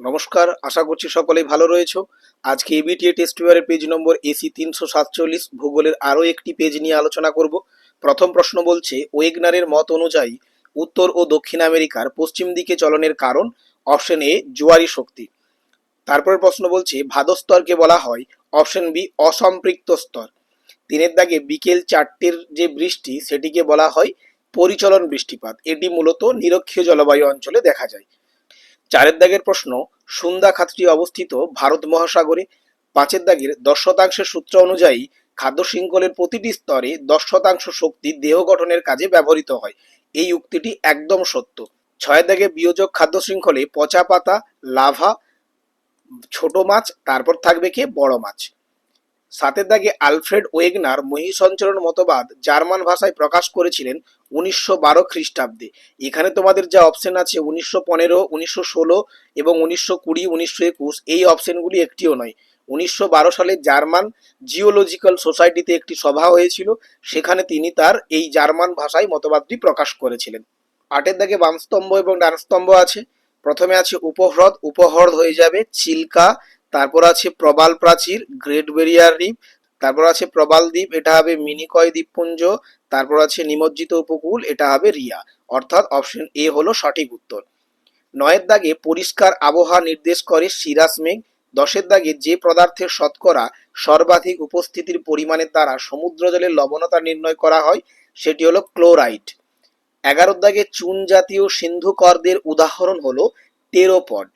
নমস্কার, আশা করছি সকলেই ভালো রয়েছো। আজকে এবিটিএ টেস্ট পেপারের পেজ নম্বর এসি তিনশো সাতচল্লিশ, ভূগোলের আরও একটি পেজ নিয়ে আলোচনা করব। প্রথম প্রশ্ন বলছে, ওয়েগনারের মত অনুযায়ী উত্তর ও দক্ষিণ আমেরিকার পশ্চিম দিকে চলনের কারণ অপশন এ, জোয়ারি শক্তি। তারপরের প্রশ্ন বলছে ভাদস্তরকে বলা হয় অপশন বি, অসম্পৃক্ত স্তর। তিনের দাগে বিকেল চারটের যে বৃষ্টি, সেটিকে বলা হয় পরিচলন বৃষ্টিপাত। এটি মূলত নিরক্ষীয় জলবায়ু অঞ্চলে দেখা যায়। চারের দাগের প্রশ্ন, সুন্দা খাতটি অবস্থিত ভারত মহাসাগরে। পাঁচের দাগের দশ শতাংশের সূত্র অনুযায়ী, খাদ্য শৃঙ্খলের প্রতিটি স্তরে দশ শতাংশ শক্তি দেহ গঠনের কাজে ব্যবহৃত হয়। এই উক্তিটি একদম সত্য। ছয় দাগে বিয়োজক খাদ্য শৃঙ্খলে পচা পাতা, লাভা, ছোট মাছ, তারপর থাকবে কে? বড় মাছ। সাতের দাগে আলফ্রেড ওয়েগনার মহিষঞ্চরণ মতবাদ জার্মান ভাষায় প্রকাশ করেছিলেন উনিশশো বারো খ্রিস্টাব্দে। এখানে তোমাদের যা অপশন আছে উনিশশো পনেরো, উনিশশো ষোলো এবং উনিশশো কুড়ি, উনিশশো একুশ, এই অপশনগুলি একটিও নয়। উনিশশো বারো সালে জার্মান জিওলজিক্যাল সোসাইটিতে একটি সভা হয়েছিল, সেখানে তিনি তার এই জার্মান ভাষায় মতবাদটি প্রকাশ করেছিলেন। আটের দাগে বামস্তম্ভ এবং ডানস্তম্ভ আছে। প্রথমে আছে উপহ্রদ উপহ্রদ হয়ে যাবে, চিল্কা তারপর আছে প্রবাল প্রাচীর, গ্রেট বেরিয়ার রিফ তারপর আছে প্রবাল দ্বীপ, এটা হবে মিনিকয় দ্বীপপুঞ্জ, তারপর আছে নিমজ্জিত উপকূল, এটা হবে রিয়া। অর্থাৎ অপশন এ হলো সঠিক উত্তর। নয়ের দাগে পরিষ্কার আবহাওয়া নির্দেশ করে সিরাস মেঘ। দশের দাগে যে পদার্থের শতকরা সর্বাধিক উপস্থিতির পরিমাণের দ্বারা সমুদ্র জলের লবণতা নির্ণয় করা হয়, সেটি হলো ক্লোরাইড। এগারোর দাগে চুন জাতীয় সিন্ধুকরদের উদাহরণ হলো টেরোপড।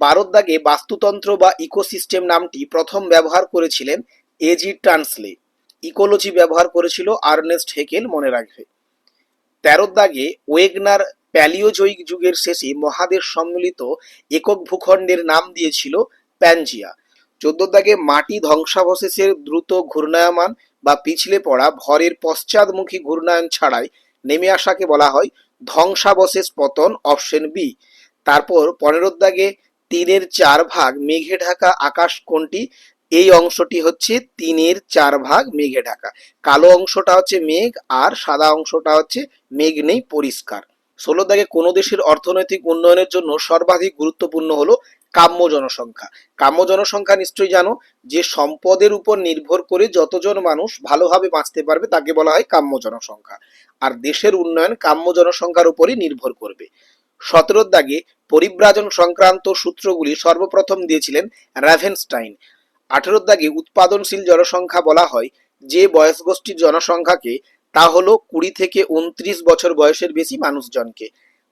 বারোর বাস্তুতন্ত্র বা ইকোসিস্টেম নামটি প্রথম ব্যবহার করেছিলেন এজি ট্রান্সলে। ইকোলজি ব্যবহার করেছিল আর্নেস্ট হেকেল, মনে রাখবে। তেরোর দাগে ওয়েগনার প্যালিওজয়িক যুগের শেষে মহাদেশ সম্মিলিত একক ভূখণ্ডের নাম দিয়েছিল প্যানজিয়া। চোদ্দ মাটি ধ্বংসাবশেষের দ্রুত ঘূর্ণায়মান বা পিছলে পড়া ভরের পশ্চাদমুখী ঘূর্ণায়ন ছাড়াই নেমে আসাকে বলা হয় ধ্বংসাবশেষ পতন অপশন বি। তারপর পনেরোর দাগে তিনের চার ভাগ মেঘে ঢাকা আকাশ কোনটি? এই অংশটি হচ্ছে তিনের চার ভাগ মেঘে ঢাকা। কালো অংশটা হচ্ছে মেঘ আর সাদা অংশটা হচ্ছে মেঘ নেই, পরিষ্কার। ষোলো দাগে কোনো দেশের অর্থনৈতিক উন্নয়নের জন্য সর্বাধিক গুরুত্বপূর্ণ হলো কাম্য জনসংখ্যা। কাম্য জনসংখ্যা নিশ্চয়ই জানো, যে সম্পদের উপর নির্ভর করে যতজন মানুষ ভালোভাবে বাঁচতে পারবে তাকে বলা হয় কাম্য জনসংখ্যা। আর দেশের উন্নয়ন কাম্য জনসংখ্যার উপরই নির্ভর করবে। সতেরোর দাগে পরিব্রাজন সংক্রান্ত সূত্রগুলি সর্বপ্রথম দিয়েছিলেন র্যাভেনস্টাইন আঠেরোর দাগে উৎপাদনশীল জনসংখ্যা বলা হয়, যে বয়স গোষ্ঠীর জনসংখ্যাকে, তা হলো কুড়ি থেকে উনত্রিশ বছর বয়সের বেশি মানুষজনকে।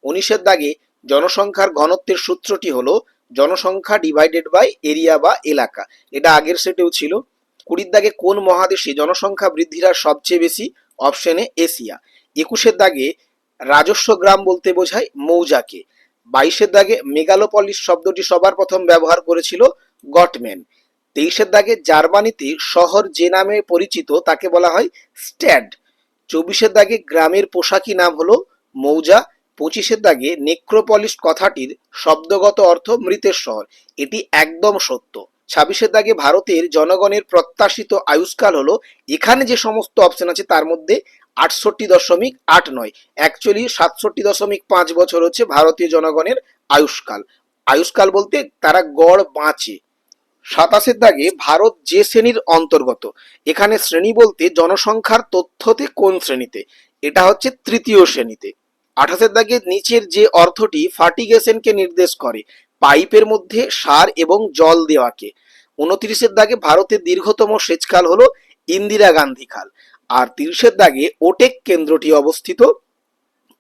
উনিশের দাগে জনসংখ্যার ঘনত্বের সূত্রটি হলো জনসংখ্যা ডিভাইডেড বাই এরিয়া বা এলাকা। এটা আগের সেটেও ছিল। কুড়ির দাগে কোন মহাদেশে জনসংখ্যা বৃদ্ধির সবচেয়ে বেশি? অপশনে এশিয়া। একুশের দাগে রাজস্ব গ্রাম বলতে বোঝায় মৌজাকে। বাইশের দাগে মেগালোপলিস শব্দটি সবার প্রথম ব্যবহার করেছিল গটম্যান। তেইশের দাগে জার্মানিতে শহর যে নামে পরিচিত তাকে বলা হয় স্ট্যাড। চব্বিশের দাগে গ্রামের পোশাকি নাম হলো মৌজা। পঁচিশের দাগে নেক্রোপলিস কথাটির শব্দগত অর্থ মৃতের শহর। এটি একদম সত্য। ছাব্বিশের দাগে ভারতের জনগণের প্রত্যাশিত আয়ুষ্কাল হলো এখানে যে সমস্ত অপশন আছে তার মধ্যে আটষট্টি দশমিক আট নয়। অ্যাকচুয়ালি সাতষট্টি দশমিক পাঁচ বছর হচ্ছে ভারতীয় জনগণের আয়ুষ্কাল। আয়ুষ্কাল বলতে তারা গড় বাঁচে। সাতাশের দাগে ভারত যে শ্রেণির অন্তর্গত, এখানে শ্রেণি বলতে জনসংখ্যার তথ্যতে কোন শ্রেণীতে? এটা হচ্ছে তৃতীয় শ্রেণীতে। আঠাশের দাগে নিচের যে অর্থটি ফার্টিগেশনকে নির্দেশ করে, পাইপের মধ্যে সার এবং জল দেওয়াকে। উনত্রিশের দাগে ভারতের দীর্ঘতম সেচকাল হলো ইন্দিরা গান্ধী খাল আর তিরিশের দাগে ওটেক কেন্দ্রটি অবস্থিত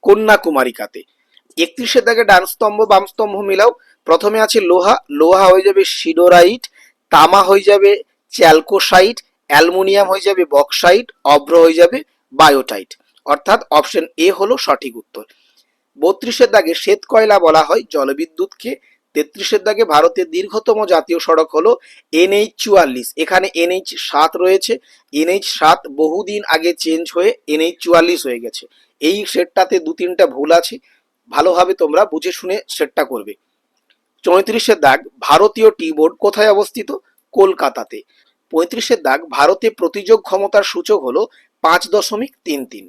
কন্যাকুমারিকাতে। একত্রিশের দাগে ডান স্তম্ভ বাম স্তম্ভ মিলাও। প্রথমে আছে লোহা। লোহা হয়ে যাবে সিডোরাইট তামা হয়ে যাবে চ্যালকোসাইট, অ্যালুমিনিয়াম হয়ে যাবে বক্সাইট, অভ্র হয়ে যাবে বায়োটাইট। অর্থাৎ অপশন এ হলো সঠিক উত্তর। বত্রিশের দাগে শ্বেত কয়লা বলা হয় জলবিদ্যুৎকে। তেত্রিশের দাগে ভারতের দীর্ঘতম জাতীয় সড়ক হলো এনএইচ চুয়াল্লিশ। এখানে এনএইচ সাত রয়েছে। এনএইচ সাত বহুদিন আগে চেঞ্জ হয়ে এনএইচ চুয়াল্লিশ হয়ে গেছে। এই সেটটাতে দু তিনটা ভুল আছে। ভালোভাবে তোমরা বুঝে শুনে সেটটা করবে। চৌত্রিশের দাগ, ভারতীয় টি বোর্ড কোথায় অবস্থিত? কলকাতাতে। পঁয়ত্রিশের দাগ, ভারতে প্রতিযোগ ক্ষমতার সূচক হলো পাঁচ দশমিক তিন তিন।